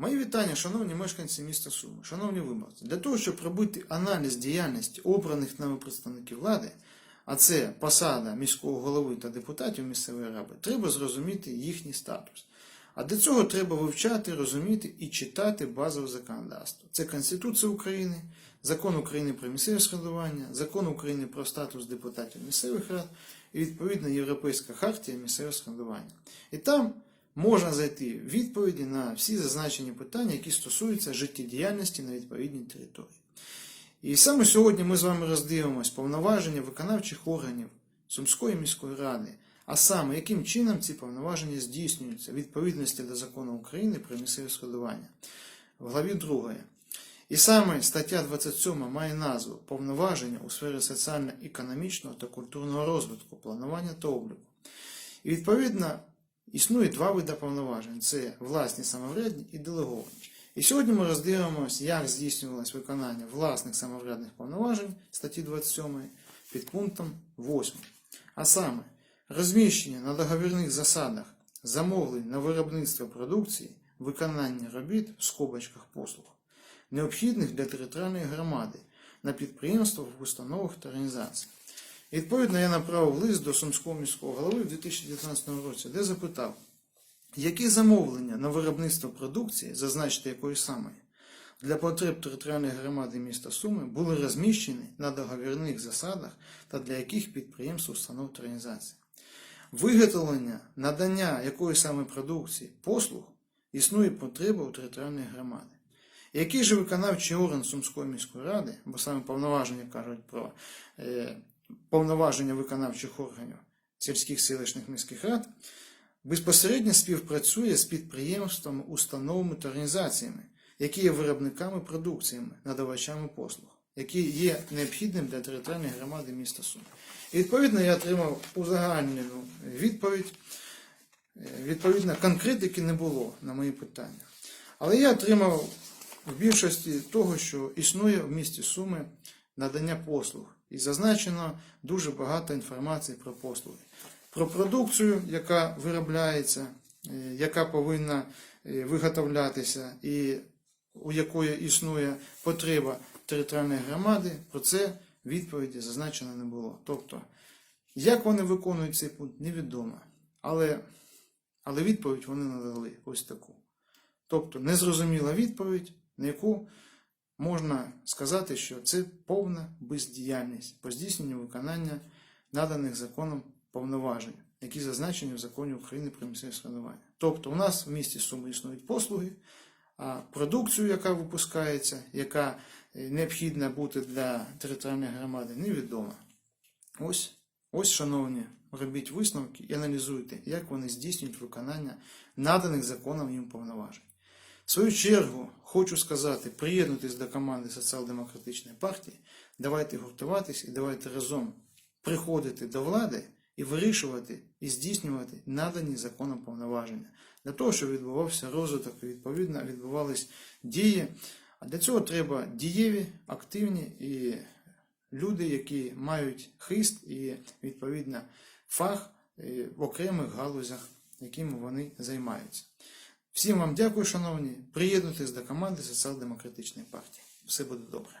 Мої вітання, шановні мешканці міста Суми, шановні виборці. Для того, щоб робити аналіз діяльності обраних нами представників влади, а це посада міського голови та депутатів місцевої ради, треба зрозуміти їхній статус. А для цього треба вивчати, розуміти і читати базове законодавство. Це Конституція України, Закон України про місцеве самоврядування, Закон України про статус депутатів місцевих рад і відповідно Європейська хартія місцевого самоврядування. І там можна знайти відповіді на всі зазначені питання, які стосуються життєдіяльності на відповідній території. І саме сьогодні ми з вами роздивимось повноваження виконавчих органів Сумської міської ради, а саме яким чином ці повноваження здійснюються відповідності до закону України про місцеве складування в главі 2. І саме стаття 27 має назву Повноваження у сфері соціально-економічного та культурного розвитку, планування та обліку. І відповідно існує два види повноважень: це власні самоврядні і делеговані. І сьогодні ми роздивимося, як здійснювалось виконання власних самоврядних повноважень статті 27 під пунктом 8. А саме розміщення на договірних засадах замовлень на виробництво продукції, виконання робіт в скобочках послуг, необхідних для територіальної громади на підприємствах, установах та організаціях. Відповідно, я направив лист до Сумського міського голови в 2019 році, де запитав, які замовлення на виробництво продукції, зазначити якої саме, для потреб територіальної громади міста Суми були розміщені на договірних засадах та для яких підприємств, установ та організацій. Виготовлення, надання якої саме продукції, послуг існує потреба у територіальної громади. Який же виконавчий орган Сумської міської ради, бо саме повноваження кажуть про е, повноваження виконавчих органів сільських селищних міських рад, безпосередньо співпрацює з підприємствами, установами та організаціями, які є виробниками продукціями, надавачами послуг, які є необхідним для територіальної громади міста Суми. І відповідно я отримав узагальнену відповідь. Е, Відповідно, конкретики не було на мої питання. Але я отримав в більшості того, що існує в місті Суми надання послуг. І зазначено дуже багато інформації про послуги. Про продукцію, яка виробляється, е, яка повинна е, виготовлятися, і у якої існує потреба територіальної громади, про це відповіді зазначено не було. Тобто, як вони виконують цей пункт, невідомо. Але, але відповідь вони надали ось таку. Тобто, незрозуміла відповідь, на яку можна сказати, що це повна бездіяльність по здійсненню виконання наданих законом повноважень, які зазначені в законі України про місцеве самоврядування. Тобто, у нас в місті Суми існують послуги, а продукцію, яка випускається, яка е, необхідна бути для територіальної громади, невідома. Ось, ось, шановні, робіть висновки і аналізуйте, як вони здійснюють виконання наданих законом їм повноважень. В свою чергу хочу сказати, приєднуйтесь до команди Соціал-демократичної партії, давайте гуртуватись і давайте разом приходити до влади і вирішувати і здійснювати надані законом повноваження для того, щоб відбувався розвиток і відповідно відбувались дії. А для цього треба дієві, активні і люди, які мають хист і відповідно фах е, в окремих галузях, якими вони займаються. Всім вам дякую, шановні. Приєднуйтесь до команди Соціал-демократичної партії. Все буде добре.